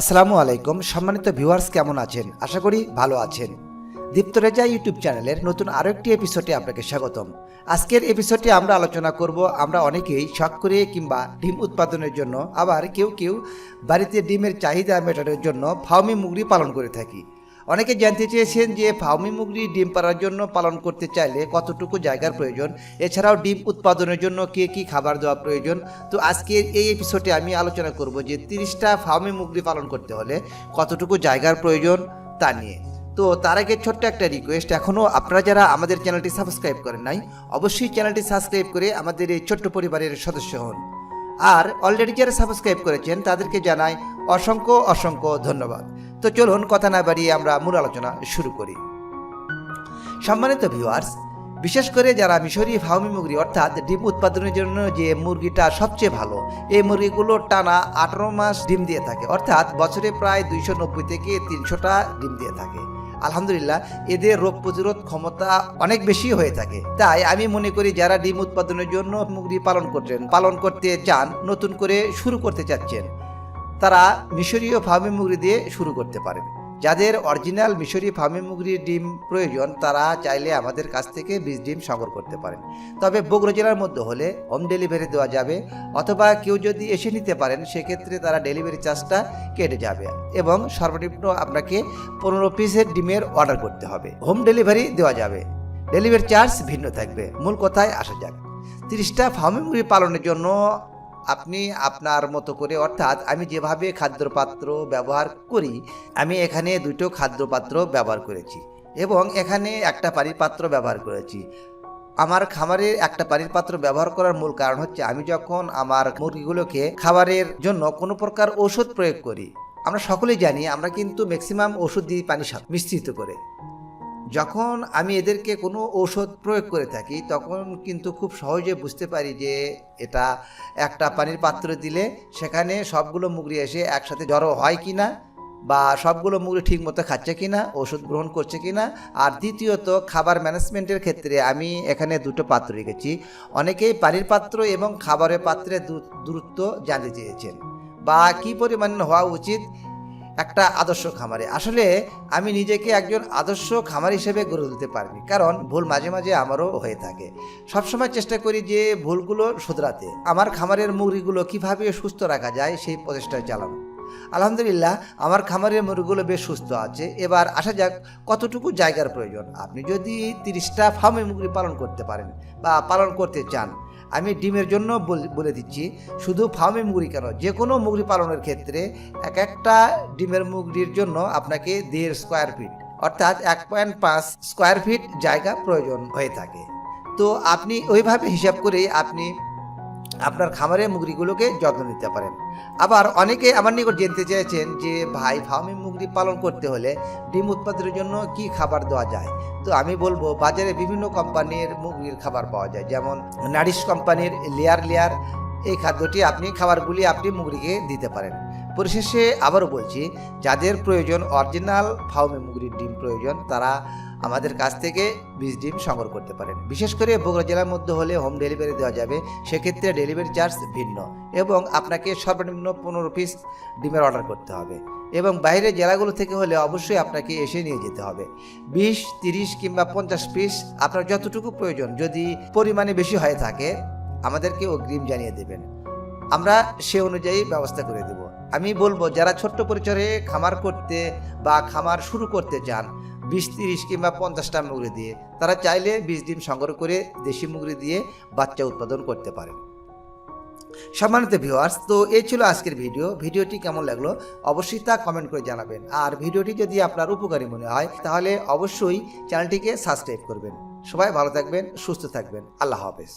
আসসালামু আলাইকুম, সম্মানিত ভিউয়ার্স কেমন আছেন? আশা করি ভালো আছেন। দীপ্ত রেজা ইউটিউব চ্যানেলের নতুন আরও একটি এপিসোডে আপনাকে স্বাগতম। আজকের এপিসোডে আমরা আলোচনা করব, আমরা অনেকেই শখ করে কিংবা ডিম উৎপাদনের জন্য আবার কেউ কেউ বাড়িতে ডিমের চাহিদা মেটানোর জন্য ফাউমি মুগরি পালন করে থাকি। অনেকে জানতে চেয়েছেন যে ফার্মি মুগরি ডিম পাড়ার জন্য পালন করতে চাইলে কতটুকু জায়গার প্রয়োজন? এছাড়াও ডিম উৎপাদনের জন্য কে কী খাবার দেওয়া প্রয়োজন? তো আজকের এই এপিসোডে আমি আলোচনা করব যে তিরিশটা ফার্মি মুগরি পালন করতে হলে কতটুকু জায়গার প্রয়োজন তা নিয়ে। তো তার আগে ছোট্ট একটা রিকোয়েস্ট এখনও আপনারা যারা আমাদের চ্যানেলটি সাবস্ক্রাইব করেন নাই, অবশ্যই চ্যানেলটি সাবস্ক্রাইব করে আমাদের এই ছোট্ট পরিবারের সদস্য হন। আর অলরেডি যারা সাবস্ক্রাইব করেছেন, তাদেরকে জানাই অসংখ্য অসংখ্য ধন্যবাদ। তো চলুন কথা না বাড়িয়ে আমরা মূল আলোচনা শুরু করি। সম্মানিত ভিউয়ার্স বিশেষ করে যারা মিশরি ফাউমি মুরগি অর্থাৎ ডিম উৎপাদনের জন্য যে মুরগিটা সবচেয়ে ভালো, এই মুরগিগুলো টানা আঠারো মাস ডিম দিয়ে থাকে, অর্থাৎ বছরে প্রায় দুইশো নব্বই থেকে তিনশোটা ডিম দিয়ে থাকে। আলহামদুলিল্লাহ, এদের রোগ প্রতিরোধ ক্ষমতা অনেক বেশি হয়ে থাকে। তাই আমি মনে করি যারা ডিম উৎপাদনের জন্য মুরগি পালন করছেন, পালন করতে চান, নতুন করে শুরু করতে চাচ্ছেন তারা মিশরীয় ফার্মি মুগরি দিয়ে শুরু করতে পারেন যাদের অরিজিনাল মিশরি ফার্মি মুগরির ডিম প্রয়োজন, তারা চাইলে আমাদের কাছ থেকে বীজ ডিম সংগ্রহ করতে পারেন। তবে বগুড়া জেলার মধ্যে হলে হোম ডেলিভারি দেওয়া যাবে, অথবা কেউ যদি এসে নিতে পারেন, সেক্ষেত্রে তারা ডেলিভারি চার্জটা কেটে যাবে এবং সর্বনিম্ন আপনাকে পনেরো পিসের ডিমের অর্ডার করতে হবে। হোম ডেলিভারি দেওয়া যাবে। ডেলিভারি চার্জ ভিন্ন থাকবে। মূল কথায় আসা যাক। তিরিশটা ফার্মি মুরগি পালনের জন্য আপনি আপনার মতো করে, অর্থাৎ আমি যেভাবে খাদ্যপাত্র ব্যবহার করি, আমি এখানে দুটো খাদ্যপাত্র ব্যবহার করেছি এবং এখানে একটা পানির পাত্র ব্যবহার করেছি। আমার খামারে একটা পানির পাত্র ব্যবহার করার মূল কারণ হচ্ছে আমি যখন আমার মুরগিগুলোকে খাবারের জন্য কোনো প্রকার ওষুধ প্রয়োগ করি, আমরা সকলেই জানি আমরা কিন্তু ম্যাক্সিমাম ওষুধ দিই পানির সাথে মিশ্রিত করে। যখন আমি এদেরকে কোনো ঔষধ প্রয়োগ করে থাকি, তখন কিন্তু খুব সহজে বুঝতে পারি যে এটা একটা পানির পাত্র দিলে সেখানে সবগুলো মুগরি এসে একসাথে জড়ো হয় কি না বা সবগুলো মুগরি ঠিক মতো খাচ্ছে কি না ওষুধ গ্রহণ করছে কি না। আর দ্বিতীয়ত, খাবার ম্যানেজমেন্টের ক্ষেত্রে আমি এখানে দুটো পাত্র রেখেছি। অনেকেই পানির পাত্র এবং খাবারের পাত্রে দূরত্ব জানতে চেয়েছেন। বা কী পরিমাণ হওয়া উচিত একটা আদর্শ খামারে। আসলে আমি নিজেকে একজন আদর্শ খামার হিসেবে গড়ে তুলতে পারিনি, কারণ ভুল মাঝে মাঝে আমারও হয়ে থাকে। সবসময় চেষ্টা করি যে ভুলগুলো শুধরাতে। আমার খামারের মুরগিগুলো কীভাবে সুস্থ রাখা যায় সেই প্রচেষ্টায় চালানো। আলহামদুলিল্লাহ, আমার খামারের মুরগিগুলো বেশ সুস্থ আছে। এবার আসা যাক কতটুকু জায়গার প্রয়োজন। আপনি যদি তিরিশটা ফার্মে মুরগি পালন করতে পারেন বা পালন করতে চান আমি ডিমের জন্য বল- দিচ্ছি, শুধু ফার্মে মুরগি কেন? যে কোনো মুরগি পালনের ক্ষেত্রে এক একটা ডিমের মুগরির জন্য আপনাকে দেড় স্কোয়ার ফিট অর্থাৎ এক পয়েন্ট পাঁচ স্কোয়ার ফিট জায়গা প্রয়োজন হয়ে থাকে। তো আপনি ওইভাবে হিসাব করেই আপনি আপনার খামারে মুগরিগুলোকে যত্ন নিতে পারেন। আবার অনেকে আমার নিকট জানতে চেয়েছেন যে, ভাই, ফার্মে মুগরি পালন করতে হলে ডিম উৎপাদনের জন্য কি খাবার দেওয়া যায়? তো আমি বলব, বাজারে বিভিন্ন কোম্পানির মুগরির খাবার পাওয়া যায়। যেমন নারিশ কোম্পানির লেয়ার লেয়ার এই খাদ্যটি আপনি, খাবারগুলি আপনি মুগরিকে দিতে পারেন। পরিশেষে আবারও বলছি, যাদের প্রয়োজন অরিজিনাল ফার্মে মুরগির ডিম প্রয়োজন, তারা আমাদের কাছ থেকে বীজ ডিম সংগ্রহ করতে পারেন। বিশেষ করে বগুড়া জেলার মধ্যে হলে হোম ডেলিভারি দেওয়া যাবে, সেক্ষেত্রে ডেলিভারি চার্জ ভিন্ন এবং আপনাকে সর্বনিম্ন পনেরো পিস ডিমের অর্ডার করতে হবে এবং বাইরের জেলাগুলো থেকে হলে অবশ্যই আপনাকে এসে নিয়ে যেতে হবে। বিশ, তিরিশ কিংবা পঞ্চাশ পিস আপনার যতটুকু প্রয়োজন, যদি পরিমাণে বেশি হয়ে থাকে, আমাদেরকে অগ্রিম জানিয়ে দেবেন। আমরা সে অনুযায়ী ব্যবস্থা করে দেব। আমি বলব, যারা ছোট্ট পরিচয়ে খামার করতে বা খামার শুরু করতে চান, বিশ তিরিশ কিংবা পঞ্চাশটা মুগরি দিয়ে, তারা চাইলে বিশ ডিম সংগ্রহ করে দেশি মুগরি দিয়ে বাচ্চা উৎপাদন করতে পারেন। সম্মানিত ভিউয়ার্স তো এই ছিল আজকের ভিডিও। ভিডিওটি কেমন লাগল অবশ্যই তা কমেন্ট করে জানাবেন। আর ভিডিওটি যদি আপনার উপকারী মনে হয়, তাহলে অবশ্যই চ্যানেলটিকে সাবস্ক্রাইব করবেন। সবাই ভালো থাকবেন, সুস্থ থাকবেন। আল্লাহ হাফেজ।